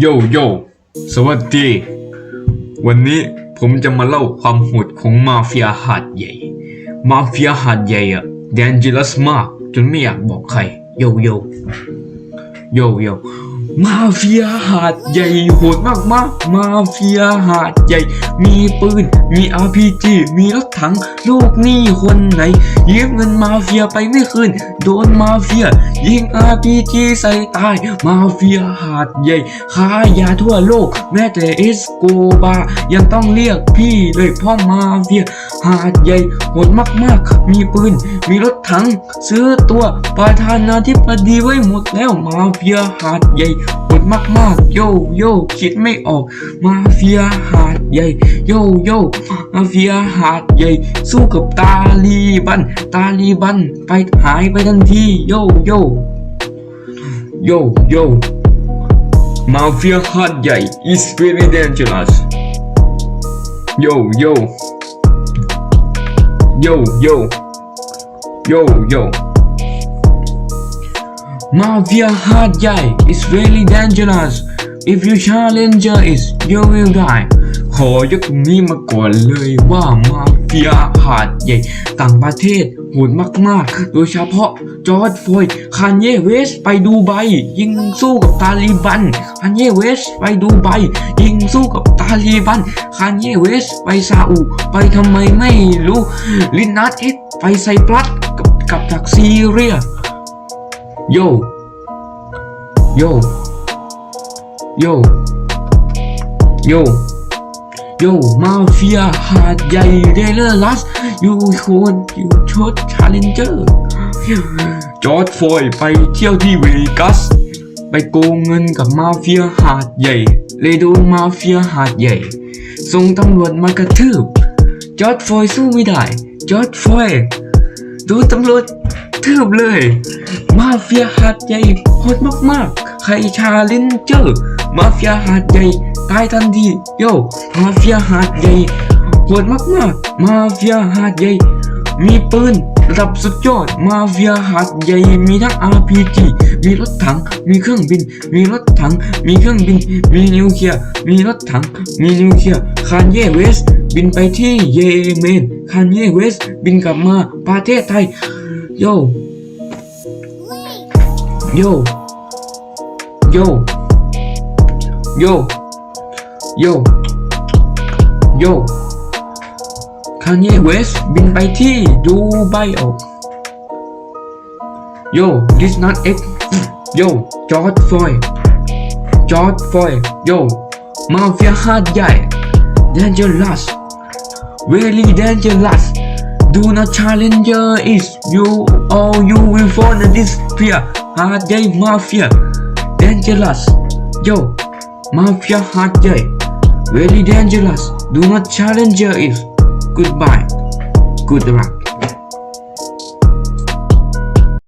โยโยสวัสดี วันนี้ผมจะมาเล่าความโหดของมาเฟียหาดใหญ่ มาเฟียหาดใหญ่อะแดนจิลัสมากจนไม่อยากบอกใคร โยโยโยโย มาเฟียหาดใหญ่โหดมากมากๆมาเฟียหาดใหญ่ มีปืน มี RPG มีรถถัง ลูกหนี้คนไหนยืมเงินมาเฟียไปไม่คืน โดนมาเฟีย ยิง RPG ใส่ตาย มาเฟียหาดใหญ่ค้ายาทั่วโลก แม้แต่เอสโกบา ยังต้องเรียกพี่เลยพ่อมาเฟีย หาดใหญ่โหดมากๆมีปืน มีรถถัง ซื้อตัวประธานาธิบดีไว้หมดแล้วมาเฟียหาดใหญ่ มากๆ โยโย่คิดไม่ออก มาเฟียหาดใหญ่ โยโย่มาเฟียหาดใหญ่ สู้กับตาลีบัน ตาลีบันไปหายไปทันทีโยโย่โยโย่ Mafia hard guy is very dangerous. Yo yo. Yo yo. Yo yo. Mafia hard guy is really dangerous. If you challenge it, you will die. ขอยกตรงนี้มาก่อนเลยว่ามาเฟียหาดใหญ่ต่างประเทศโหดมากๆ โดยเฉพาะจอร์ดฟลอยด์คานเยเวสไปดูไบยิงสู้กับตาลีบันคานเยเวสไปดูไบยิงสู้กับตาลีบันคานเยเวสไปซาอุ ไปทำไมไม่รู้ ลินนัทเอ็กไปไซปรัสกับกับจากซีเรีย โยโยโยโยโยมาเฟียหาดใหญ่เดลลัสยูโคนยูชดชาเลนเจอร์จอร์ดฟอยไปเที่ยวที่เวกัส ไปโกงเงินกับมาเฟียหาดใหญ่เลยโดนมาเฟียหาดใหญ่ส่งตำรวจมากระทืบจอร์ดฟอยสู้ไม่ได้จอร์ดฟอยด์โดนตำรวจ ทืบเลย มาเฟียหาดใหญ่โหดมากๆ ใครชาเลนเจอร์ มาเฟียหาดใหญ่ตายทันทีโยมาเฟียหาดใหญ่โหดมากๆ มาเฟียหาดใหญ่ มีปืนระดับสุดยอด มาเฟียหาดใหญ่ มีทั้ง RPG มีรถถัง มีเครื่องบิน มีรถถัง มีเครื่องบิน มีนิวเคลียร์ มีรถถัง มีนิวเคลียร์ คานเยเวส บินไปที่เยเมน คานเยเวส บินกลับมาประเทศไทย โยโยโยโยโยโยคานเยเวสบินไปที่ดูไบโอโย this not X โยจอร์ดฟอยจอร์ดฟอยโยมาเฟียหาดใหญ่ dangerous very dangerous do not challenge is you or you will fall in this fear. Hard day mafia. Dangerous. Yo mafia hard day. Very dangerous. Do not challenge is. Goodbye. Good luck